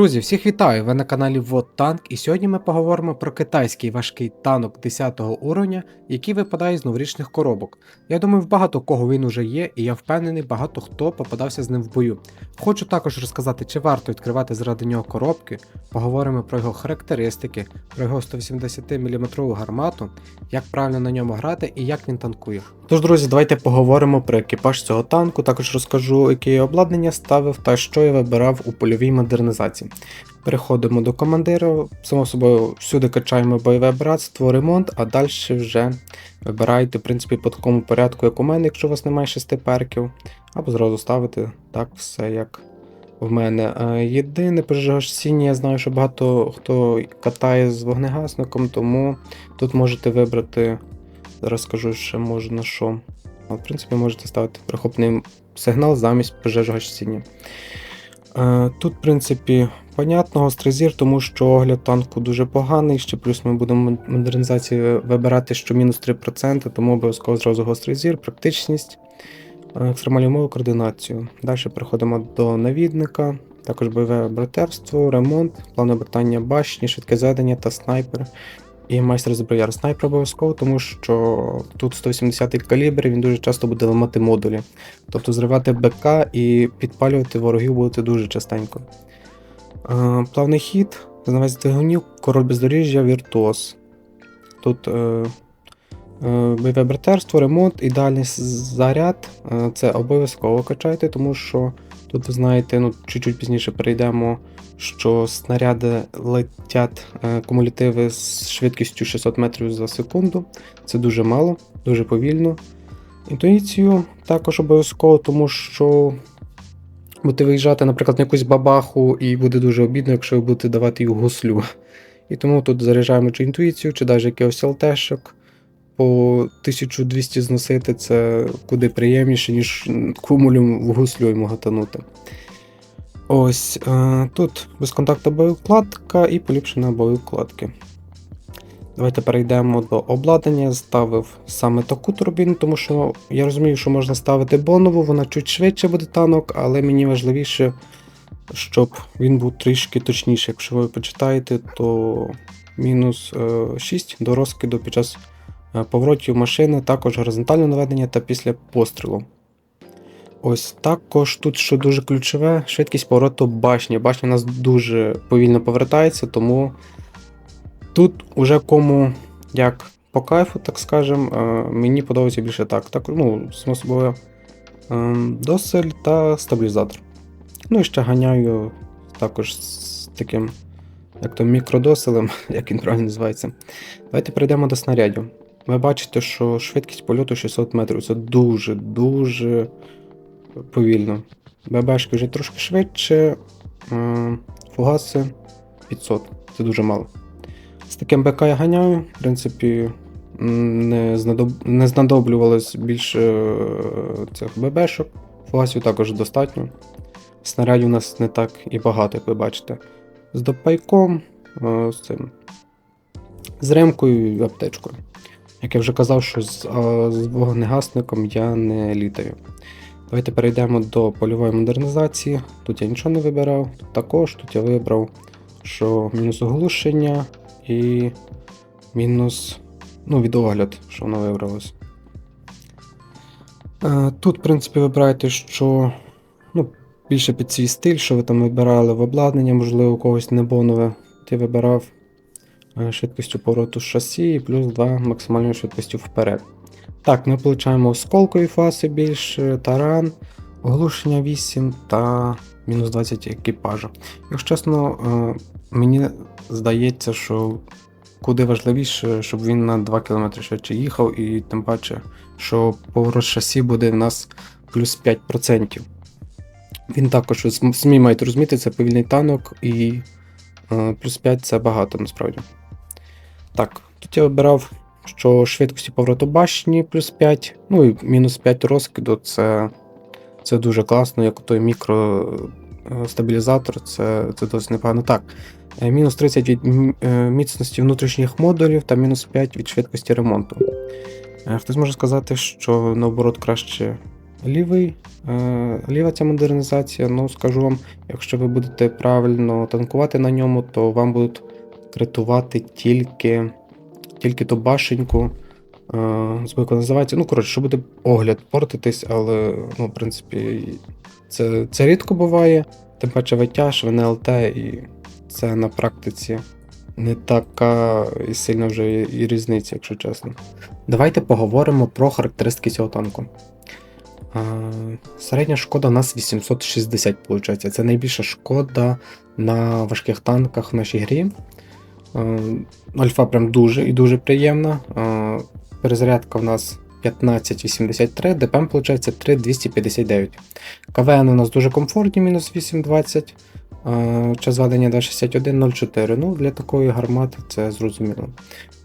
Друзі, всіх вітаю! Ви на каналі Вот Танк, і сьогодні ми поговоримо про китайський важкий танок 10 уровня, який випадає з новорічних коробок. Я думаю, в багато кого він уже є, і я впевнений, багато хто попадався з ним в бою. Хочу також розказати, чи варто відкривати заради нього коробки, поговоримо про його характеристики, про його 180 мм гармату, як правильно на ньому грати і як він танкує. Тож, друзі, давайте поговоримо про екіпаж цього танку, також розкажу, яке обладнання ставив та що я вибирав у польовій модернізації. Переходимо до командира, само собою всюди качаємо бойове братство, ремонт, а далі вже вибираєте, в принципі, по такому порядку, як у мене, якщо у вас немає 6 перків, або зразу ставити так все як в мене. Е, Єдине пожежогасіння, я знаю, що багато хто катає з вогнегасником, тому тут можете вибрати, зараз скажу, ще можна що. В принципі, можете ставити прихопний сигнал замість пожежогасіння. Е, Тут, в принципі, понятно, гострий зір, тому що огляд танку дуже поганий. Ще плюс ми будемо модернізації вибирати, що мінус 3%, тому обов'язково зразу гострий зір, практичність, е, екстремальні умови, координацію. Далі переходимо до навідника, також бойове братерство, ремонт, плавне обертання башні, швидке зведення та снайпер. І майстер зброяр снайпер обов'язково, тому що тут 180 калібр, він дуже часто буде ламати модулі. Тобто зривати БК і підпалювати ворогів будете дуже частенько. Плавний хід, знавець двигунів, король бездоріжжя, віртуоз. Тут е, е, бойове братерство, ремонт, с- заряд. Е, це обов'язково качайте, тому що тут ви знаєте, ну, чуть-чуть пізніше перейдемо, що снаряди летять е, кумулятиви з швидкістю 600 метрів за секунду. Це дуже мало, дуже повільно. Інтуїцію також обов'язково, тому що будете виїжджати, наприклад, на якусь бабаху, і буде дуже обідно, якщо ви будете давати їй гуслю. І тому тут заряджаємо чи інтуїцію, чи навіть якихось ЛТшок. По 1200 зносити це куди приємніше, ніж кумулем в гуслю йому гатанути. Ось е, тут безконтактна боєвкладка і поліпшена боєвкладки. Давайте перейдемо до обладнання. Ставив саме таку турбіну, тому що я розумію, що можна ставити бонову, вона чуть швидше буде танок, але мені важливіше, щоб він був трішки точніший. Якщо ви почитаєте, то мінус е, 6 до розкиду під час е, поворотів машини, також горизонтальне наведення та після пострілу. Ось також тут, що дуже ключове, швидкість повороту башні. Башня у нас дуже повільно повертається, тому Тут уже кому як по кайфу, так скажем, е, мені подобається більше так. так ну, само е, досель та стабілізатор. Ну і ще ганяю також з таким, як то мікродоселем, як він правильно називається. Давайте перейдемо до снарядів. Ви бачите, що швидкість польоту 600 метрів. Це дуже-дуже повільно. ББшки вже трошки швидше, фугаси 500. Це дуже мало. З таким БК я ганяю, в принципі, не, знадоб... не знадоблювалось більше е, цих ББшок. Фугасів також достатньо. Снарядів у нас не так і багато, як ви бачите. З допайком, е, з цим. З ремкою і аптечкою. Як я вже казав, що з, з вогнегасником я не літаю. Давайте перейдемо до польової модернізації. Тут я нічого не вибирав, тут також, тут я вибрав, що мінус оглушення і мінус ну, відеогляд, що воно вибралось. Е, Тут, в принципі, вибираєте, що ну, більше під свій стиль, що ви там вибирали в обладнання, можливо, у когось не бонове. Ти вибирав швидкістю повороту шасі і плюс 2 максимальною швидкістю вперед. Так, ми отримуємо осколкові фаси більше, таран, оглушення 8 та мінус 20 екіпажу. Якщо чесно, е, мені здається, що куди важливіше, щоб він на 2 км швидше їхав, і тим паче, що поворот шасі буде в нас плюс 5%. Він також, ви самі маєте розуміти, це повільний танок, і е, плюс 5 це багато насправді. Так, тут я вибирав, що швидкості повороту башні плюс 5, ну і мінус 5 розкиду це, це дуже класно, як той мікростабілізатор, це, це досить непогано. Так, Е, Мінус 30 від е, міцності внутрішніх модулів та мінус 5 від швидкості ремонту. Е, Хтось може сказати, що наоборот краще лівий, е, ліва ця модернізація, ну скажу вам, якщо ви будете правильно танкувати на ньому, то вам будуть критувати тільки, тільки ту башеньку. Е, забув, називається. Ну, коротше, що буде огляд портитись, але, ну, в принципі, це, це рідко буває. Тим паче витяж, в НЛТ, і це на практиці не така і сильна вже і, різниця, якщо чесно. Давайте поговоримо про характеристики цього танку. А, середня шкода у нас 860, виходить. Це найбільша шкода на важких танках в нашій грі. А, альфа прям дуже і дуже приємна. А, перезарядка в нас 1583, ДПМ виходить 3259. КВН у нас дуже комфортні, мінус 820. Е, Час зведення 261.04. Ну, для такої гармати це зрозуміло.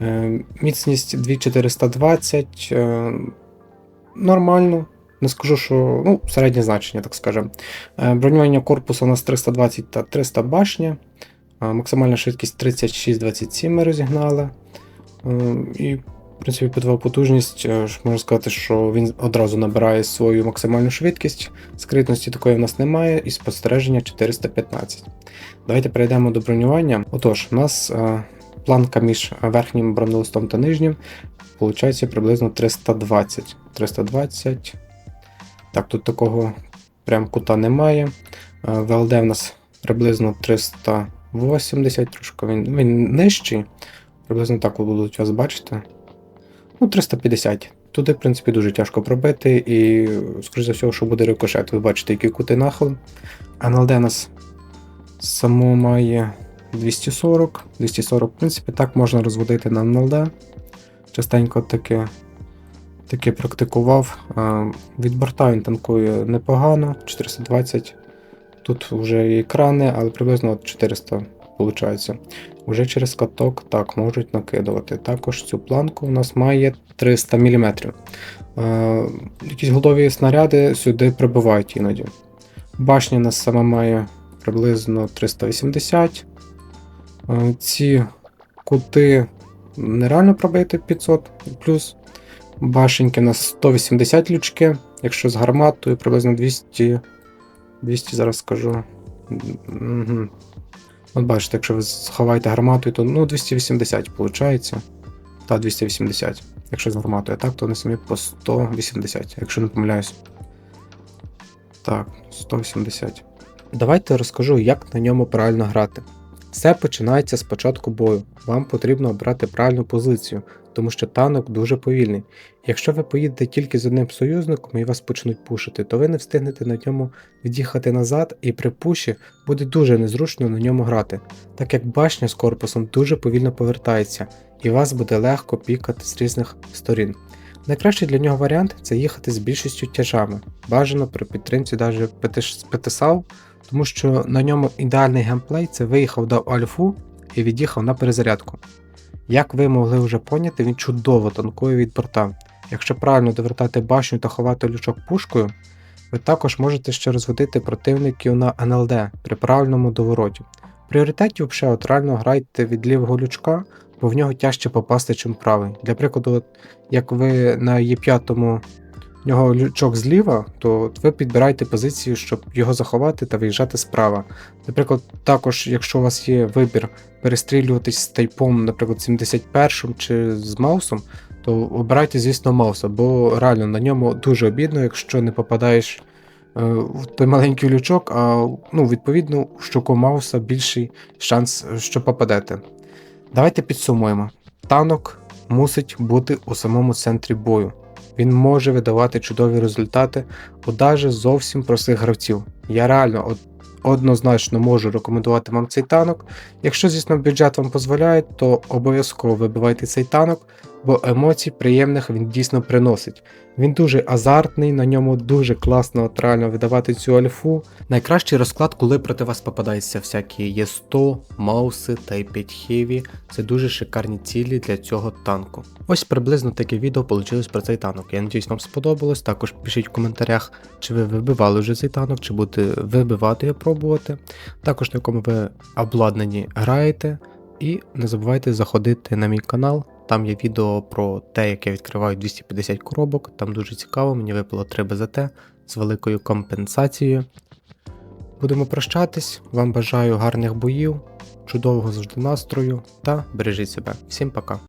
Е, Міцність 2420. е, Нормально. Не скажу, що ну, середнє значення, так скажемо. Е, Бронювання корпусу у нас 320 та 300 башня. Максимальна швидкість 36-27 ми розігнали. Е, І, в принципі, підвова потужність, е, можна сказати, що він одразу набирає свою максимальну швидкість. Скритності такої в нас немає, і спостереження 415. Давайте перейдемо до бронювання. Отож, у нас е, планка між верхнім бронелистом та нижнім виходить приблизно 320. 320. Так, тут такого прям кута немає. ВЛД в нас приблизно 380, трошки він, він нижчий. Приблизно так ви будуть вас бачити. Ну, 350. Туди, в принципі, дуже тяжко пробити, і, скоріш за всього, що буде рикошет. Ви бачите, які кути нахил. НЛД нас само має 240. 240, в принципі, так можна розводити на НЛД. Частенько таке, таке практикував. Від борта він танкує непогано, 420. Тут вже і екрани, але приблизно 400 виходить. Уже через каток так можуть накидувати. Також цю планку у нас має 300 мм. Е, якісь голдові снаряди сюди прибивають іноді. Башня у нас сама має приблизно 380. Е, ці кути нереально пробити 500 плюс. Башеньки у нас 180 лючки, якщо з гарматою приблизно 200. 200 зараз скажу. Угу. От бачите, якщо ви сховаєте гарматою, то ну, 280 виходить. Та 280. Якщо з гарматою, так, то вони самі по 180, якщо не помиляюсь. Так, 180. Давайте розкажу, як на ньому правильно грати. Все починається з початку бою. Вам потрібно обрати правильну позицію, тому що танок дуже повільний. Якщо ви поїдете тільки з одним союзником і вас почнуть пушити, то ви не встигнете на ньому від'їхати назад, і при пуші буде дуже незручно на ньому грати, так як башня з корпусом дуже повільно повертається, і вас буде легко пікати з різних сторін. Найкращий для нього варіант це їхати з більшістю тяжами, бажано при підтримці навіть ПТСАУ, тому що на ньому ідеальний геймплей це виїхав до альфу і від'їхав на перезарядку. Як ви могли вже поняти, він чудово танкує від борта. Якщо правильно довертати башню та ховати лючок пушкою, ви також можете ще розводити противників на НЛД при правильному довороті. В пріоритеті взагалі от реально грайте від лівого лючка, бо в нього тяжче попасти, чим правий. Для прикладу, як ви на Є5 в нього лючок зліва, то ви підбираєте позицію, щоб його заховати та виїжджати справа. Наприклад, також, якщо у вас є вибір перестрілюватись з тайпом, наприклад, 71 чи з маусом, то обирайте, звісно, мауса, бо реально на ньому дуже обідно, якщо не попадаєш е, в той маленький лючок, а ну, відповідно, у щоку мауса більший шанс, що попадете. Давайте підсумуємо. Танок мусить бути у самому центрі бою. Він може видавати чудові результати у даже зовсім простих гравців. Я реально от однозначно можу рекомендувати вам цей танок. Якщо, звісно, бюджет вам дозволяє, то обов'язково вибивайте цей танок, бо емоцій приємних він дійсно приносить. Він дуже азартний, на ньому дуже класно реально видавати цю альфу. Найкращий розклад, коли проти вас попадаються всякі Є100, Мауси та й 5 Хеві. Це дуже шикарні цілі для цього танку. Ось приблизно таке відео вийшло про цей танок. Я надіюсь, вам сподобалось. Також пишіть в коментарях, чи ви вибивали вже цей танок, чи будете вибивати його пробувати. Також на якому ви обладнанні граєте. І не забувайте заходити на мій канал. Там є відео про те, як я відкриваю 250 коробок. Там дуже цікаво, мені випало 3 БЗТ з великою компенсацією. Будемо прощатись. Вам бажаю гарних боїв, чудового завжди настрою та бережіть себе. Всім пока.